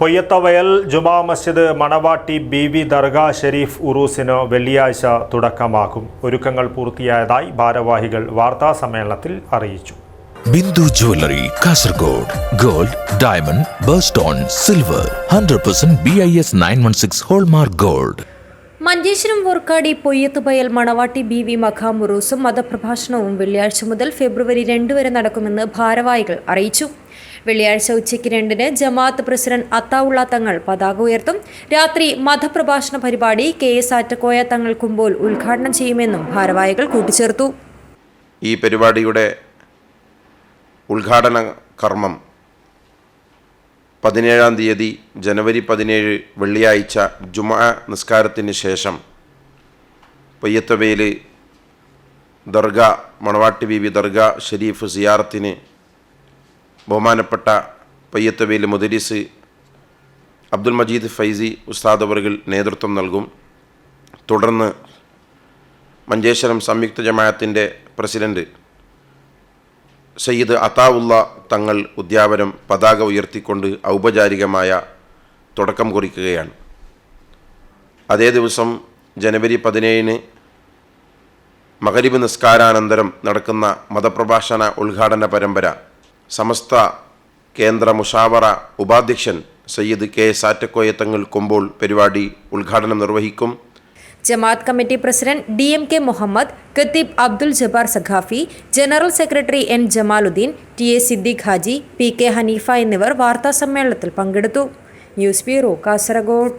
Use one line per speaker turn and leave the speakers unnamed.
പൊയ്യത്തവയൽ ജുമാ മസ്ജിദ് മണവാട്ടി B V ദർഗാ ഷെരീഫ് ഉറൂസിന് വെള്ളിയാഴ്ച തുടക്കമാകും. ഒരുക്കങ്ങൾ പൂർത്തിയായതായി ഭാരവാഹികൾ വാർത്താ സമ്മേളനത്തിൽ അറിയിച്ചു.
Bindu jewellery Kasaragod gold diamond birthstone silver hundred percent B I S nine one six hallmark gold.
Manjeshwaram Vorkady പൊയ്യത്തുപയൽ Manavatti B V മഖാമുറൂസും മതപ്രഭാഷണവും വെള്ളിയാഴ്ച മുതൽ ഫെബ്രുവരി രണ്ട് വരെ നടക്കുമെന്ന് ഭാരവാഹികൾ അറിയിച്ചു. വെള്ളിയാഴ്ച ഉച്ചയ്ക്ക് രണ്ടിന് ജമാഅത്ത് പ്രസിഡന്റ് അത്താവുള്ള തങ്ങൾ പതാക ഉയർത്തും. രാത്രി മതപ്രഭാഷണ പരിപാടി കെ എസ് ആറ്റക്കോയ തങ്ങൾ കുമ്പോൾ ഉദ്ഘാടനം ചെയ്യുമെന്നും ഭാരവാഹികൾ കൂട്ടിച്ചേർത്തു.
ഈ പരിപാടിയുടെ ഉദ്ഘാടന കർമ്മം പതിനേഴാം തീയതി ജനുവരി പതിനേഴ് വെള്ളിയാഴ്ച ജുമാ നിസ്കാരത്തിന് ശേഷം പയ്യത്തവയിൽ ദർഗ മണവാട്ടി ബീവി ദർഗ ഷെരീഫ് സിയാറത്തിന് ബഹുമാനപ്പെട്ട പയ്യത്തവയിൽ മുദരിസ് അബ്ദുൽ മജീദ് ഫൈസി ഉസ്താദ് അവർകൾ നേതൃത്വം നൽകും. തുടർന്ന് മഞ്ചേശ്വരം സംയുക്ത ജമാഅത്തിന്റെ പ്രസിഡന്റ് സയ്യിദ് അതാവുള്ള തങ്ങൾ ഉദ്യാപനം പതാക ഉയർത്തിക്കൊണ്ട് ഔപചാരികമായ തുടക്കം കുറിക്കുകയാണ്. അതേ ദിവസം ജനുവരി പതിനേഴിന് മകരിബ് നിസ്കാരാനന്തരം നടക്കുന്ന മതപ്രഭാഷണ ഉദ്ഘാടന പരമ്പര സമസ്ത കേന്ദ്ര മുഷാവറ ഉപാധ്യക്ഷൻ സയ്യിദ് കെ സാറ്റക്കോയത്തങ്ങൾ കൊമ്പോൾ പരിപാടി ഉദ്ഘാടനം നിർവഹിക്കും.
ജമാഅത്ത് committee president D M K Muhammad Khatib Abdul Jabbar Saqafi general secretary N Jamaluddin T A Siddique Haji P K Haneefa എന്നിവർ വാർത്താസമ്മേളനത്തിൽ പങ്കെടുത്തു. News bureau Kasaragod.